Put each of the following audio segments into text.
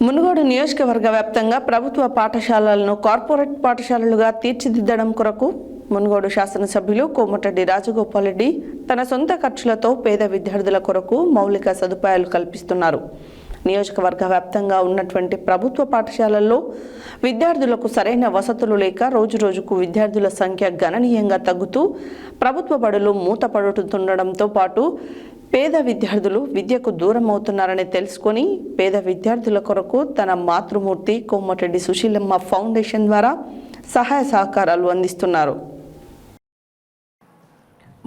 మునుగోడు నియోజకవర్గ వ్యాప్తంగా ప్రభుత్వ పాఠశాలలను కార్పొరేట్ పాఠశాలలుగా తీర్చిదిద్దడం కొరకు మునుగోడు శాసనసభ్యులు కోమటిరెడ్డి రాజగోపాల్ రెడ్డి తన సొంత ఖర్చులతో పేద విద్యార్థుల కొరకు మౌలిక సదుపాయాలు కల్పిస్తున్నారు. నియోజకవర్గ వ్యాప్తంగా ఉన్నటువంటి ప్రభుత్వ పాఠశాలల్లో విద్యార్థులకు సరైన వసతులు లేక రోజురోజుకు విద్యార్థుల సంఖ్య గణనీయంగా తగ్గుతూ ప్రభుత్వ బడులు మూతపడుతుండడంతో పాటు పేద విద్యార్థులు విద్యకు దూరం అవుతున్నారని తెలుసుకొని పేద విద్యార్థుల కొరకు తన మాతృమూర్తి కోమటిరెడ్డి సుశీలమ్మ ఫౌండేషన్ ద్వారా సహాయ సహకారాలు అందిస్తున్నారు.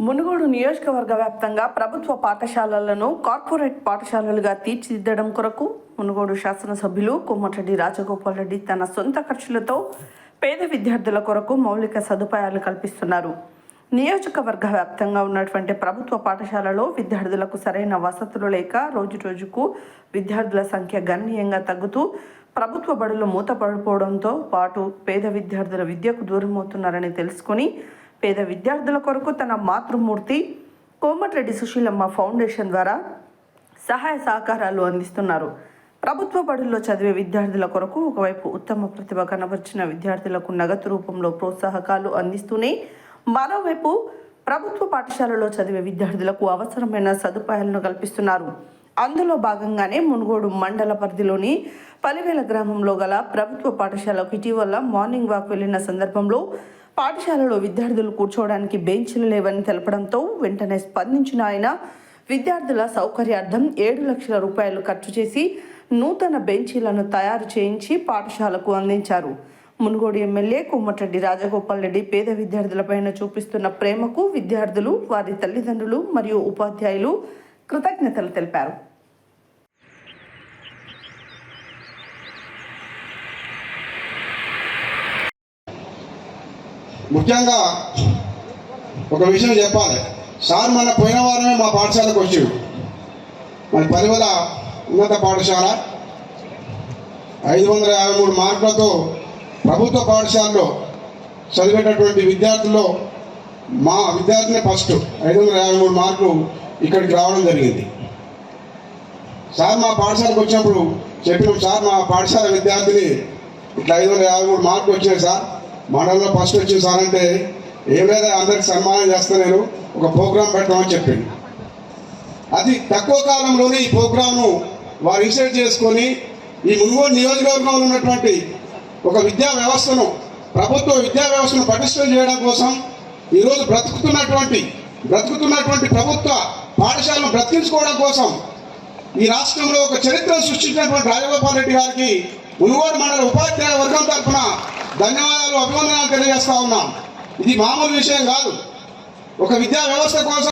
మునుగోడు నియోజకవర్గ వ్యాప్తంగా ప్రభుత్వ పాఠశాలలను కార్పొరేట్ పాఠశాలలుగా తీర్చిదిద్దడం కొరకు మునుగోడు శాసనసభ్యులు కోమటిరెడ్డి రాజగోపాల్ రెడ్డి తన సొంత ఖర్చులతో పేద విద్యార్థుల కొరకు మౌలిక సదుపాయాలు కల్పిస్తున్నారు. నియోజకవర్గ వ్యాప్తంగా ఉన్నటువంటి ప్రభుత్వ పాఠశాలలో విద్యార్థులకు సరైన వసతులు లేక రోజు రోజుకు విద్యార్థుల సంఖ్య గణనీయంగా తగ్గుతూ ప్రభుత్వ బడులు మూతపడిపోవడంతో పాటు పేద విద్యార్థుల విద్యకు దూరమవుతున్నారని తెలుసుకుని తెలుసుకొని పేద విద్యార్థుల కొరకు తన మాతృమూర్తి కోమటిరెడ్డి సుశీలమ్మ ఫౌండేషన్ ద్వారా సహాయ సహకారాలు అందిస్తున్నారు. ప్రభుత్వ బడుల్లో చదివే విద్యార్థుల కొరకు ఒకవైపు ఉత్తమ ప్రతిభ కనబర్చిన విద్యార్థులకు నగదు రూపంలో ప్రోత్సాహకాలు అందిస్తూనే మరోవైపు ప్రభుత్వ పాఠశాలలో చదివే విద్యార్థులకు అవసరమైన సదుపాయాలను కల్పిస్తున్నారు. అందులో భాగంగానే మునుగోడు మండల పరిధిలోని పలివేల గ్రామంలో గల ప్రభుత్వ పాఠశాలకు ఇటీవల మార్నింగ్ వాక్ వెళ్ళిన సందర్భంలో పాఠశాలలో విద్యార్థులు కూర్చోవడానికి బెంచ్లు లేవని తెలపడంతో వెంటనే స్పందించిన ఆయన విద్యార్థుల సౌకర్యార్థం ఏడు లక్షల రూపాయలు ఖర్చు చేసి నూతన బెంచీలను తయారు చేయించి పాఠశాలకు అందించారు. మునుగోడు ఎమ్మెల్యే కోమటిరెడ్డి రాజగోపాల్ రెడ్డి పేద విద్యార్థులపైన చూపిస్తున్న ప్రేమకు విద్యార్థులు వారి తల్లిదండ్రులు మరియు ఉపాధ్యాయులు కృతజ్ఞతలు తెలిపారు. ముఖ్యంగా ఒక విషయం చెప్పాలి. సార్ మన పోయిన వారమే మా పాఠశాలకు వచ్చాడు. మన పరిమళ ఉన్నత పాఠశాల. ఐదు వందల యాభై మూడు మార్కులతో ప్రభుత్వ పాఠశాలలో చదివేటటువంటి విద్యార్థుల్లో మా విద్యార్థిని ఫస్ట్. ఐదు వందల యాభై మూడు మార్కులు ఇక్కడికి రావడం జరిగింది. సార్ మా పాఠశాలకు వచ్చినప్పుడు చెప్పినాం సార్ మా పాఠశాల విద్యార్థిని ఇట్లా ఐదు వందల యాభై మూడు మార్కులు వచ్చాయి సార్. మండలంలో ఫస్ట్ వచ్చింది సార్ అంటే ఏం లేదా అందరికి సన్మానం చేస్తా నేను ఒక ప్రోగ్రాం పెట్టమని చెప్పింది అది తక్కువ కాలంలోనే ఈ ప్రోగ్రామ్ను వారు రీసెర్చ్ చేసుకొని ఈ మునుగోడు నియోజకవర్గంలో ఉన్నటువంటి ఒక విద్యా వ్యవస్థను ప్రభుత్వ విద్యా వ్యవస్థను పటిష్టం చేయడం కోసం ఈరోజు బ్రతుకుతున్నటువంటి బ్రతుకుతున్నటువంటి ప్రభుత్వ పాఠశాలను బ్రతికించుకోవడం కోసం ఈ రాష్ట్రంలో ఒక చరిత్ర సృష్టించినటువంటి రాజగోపాల్ రెడ్డి గారికి మునుగోడు మండల ఉపాధ్యాయ వర్గం తరఫున ధన్యవాదాలు అభివందనాలు తెలియజేస్తా ఉన్నాం. ఇది మామూలు విషయం కాదు. ఒక విద్యా వ్యవస్థ కోసం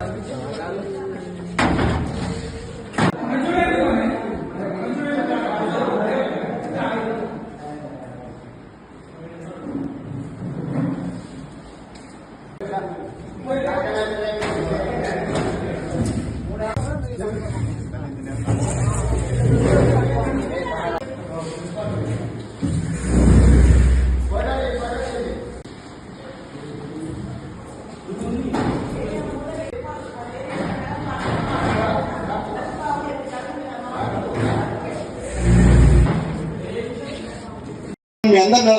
అందరు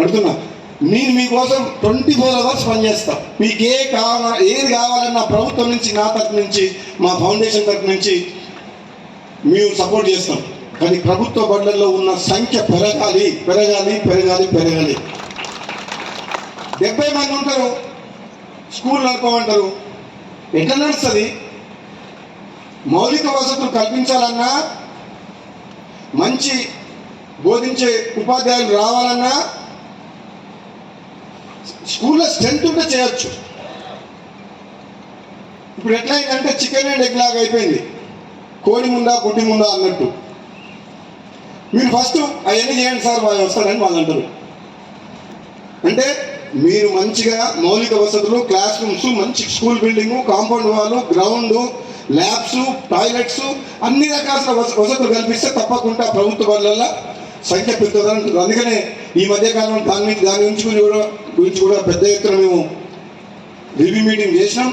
అడుగుతున్నా. నేను మీకోసం ట్వంటీ ఫోర్ అవర్స్ పనిచేస్తా. మీకు ఏ కావాల ఏది కావాలన్నా ప్రభుత్వం నుంచి నా తరఫు నుంచి మా ఫౌండేషన్ తరఫు నుంచి మేము సపోర్ట్ చేస్తాం. కానీ ప్రభుత్వ బడులలో ఉన్న సంఖ్య పెరగాలి పెరగాలి పెరగాలి పెరగాలి. డెబ్బై మంది ఉంటారు. స్కూల్ నడపమంటారు. ఎట్లా నడుస్తుంది? మౌలిక వసతులు కల్పించాలన్నా మంచి బోధించే ఉపాధ్యాయులు రావాలన్నా స్కూల్లో స్ట్రెంత్ ఉంటే చేయొచ్చు. ఇప్పుడు ఎట్లయిందంటే చికెన్ అండ్ ఎగ్ లాగా అయిపోయింది. కోడి ముందా గుడ్డి ముందా అన్నట్టు. మీరు ఫస్ట్ అవన్నీ చేయండి సార్ వాళ్ళు వస్తారని వాళ్ళు అంటారు. అంటే మీరు మంచిగా మౌలిక వసతులు క్లాస్ రూమ్స్ మంచి స్కూల్ బిల్డింగ్ కాంపౌండ్ వాళ్ళు గ్రౌండ్ ల్యాబ్స్ టాయిలెట్స్ అన్ని రకాల వసతులు కల్పిస్తే తప్పకుండా ప్రభుత్వ బడులలో సంఖ్య పెరుగుతుంది అందుకనే ఈ మధ్యకాలం దాని దాని గురించి కూడా గురించి కూడా పెద్ద ఎత్తున మేము రివ్యూ మీటింగ్ చేసినాం.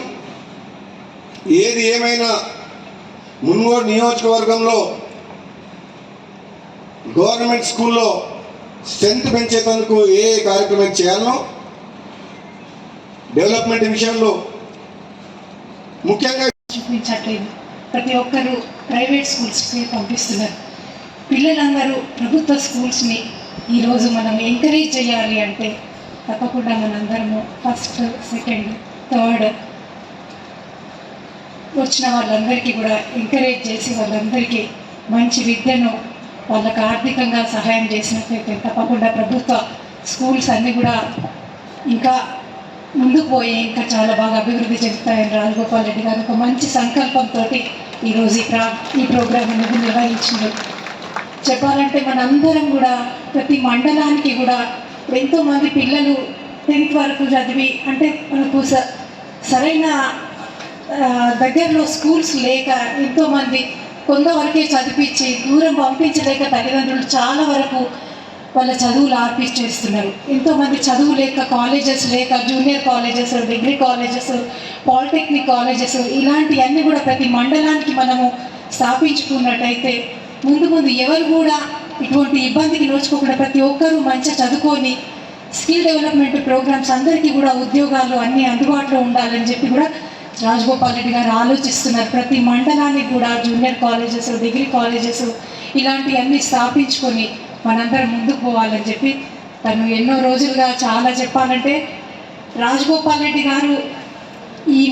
ఏది ఏమైనా మున్గోడు నియోజకవర్గంలో గవర్నమెంట్ స్కూల్లో స్ట్రెంత్ పెంచేందుకు ఏ ఏ కార్యక్రమం చేయాలో డెవలప్మెంట్ విషయంలో ముఖ్యంగా చూపించట్లేదు ప్రతి ఒక్కరూ ప్రైవేట్ స్కూల్స్కి పంపిస్తున్నారు. పిల్లలందరూ ప్రభుత్వ స్కూల్స్ని ఈరోజు మనం ఎంకరేజ్ చేయాలి అంటే తప్పకుండా మనందరము ఫస్ట్ సెకండ్ థర్డ్ వచ్చిన వాళ్ళందరికీ కూడా ఎంకరేజ్ చేసి వాళ్ళందరికీ మంచి విద్యను వాళ్ళకు ఆర్థికంగా సహాయం చేసినట్లయితే తప్పకుండా ప్రభుత్వ స్కూల్స్ అన్నీ కూడా ఇంకా ముందుకు పోయి ఇంకా చాలా బాగా అభివృద్ధి చెందుతాయని రాజగోపాల్ రెడ్డి గారు ఒక మంచి సంకల్పంతో ఈరోజు ఈ ప్రా ఈ ప్రోగ్రామ్ అనేది నిర్వహించింది చెప్పాలంటే మనందరం కూడా ప్రతి మండలానికి కూడా ఎంతోమంది పిల్లలు టెన్త్ వరకు చదివి అంటే మనకు స సరైన దగ్గరలో స్కూల్స్ లేక ఎంతోమంది కొంతవరకే చదివించి దూరం పంపించలేక తల్లిదండ్రులు చాలా వరకు వాళ్ళ చదువులు ఆర్పిస్తేస్తున్నారు ఎంతోమంది చదువు లేక కాలేజెస్ లేక junior colleges degree colleges polytechnic colleges ఇలాంటివన్నీ కూడా ప్రతి మండలానికి మనము స్థాపించుకున్నట్టయితే ముందు ముందు ఎవరు కూడా ఇటువంటి ఇబ్బందికి నోచుకోకుండా ప్రతి ఒక్కరూ మంచిగా చదువుకొని స్కిల్ డెవలప్మెంట్ ప్రోగ్రామ్స్ అందరికీ కూడా ఉద్యోగాలు అన్నీ అందుబాటులో ఉండాలని చెప్పి కూడా రాజగోపాల్ రెడ్డి గారు ఆలోచిస్తున్నారు. ప్రతి మండలానికి కూడా జూనియర్ కాలేజెస్ డిగ్రీ కాలేజెస్ ఇలాంటివన్నీ స్థాపించుకొని మనందరం ముందుకు పోవాలని చెప్పి తను ఎన్నో రోజులుగా చాలా చెప్పాలంటే రాజగోపాల్ రెడ్డి గారు ఈ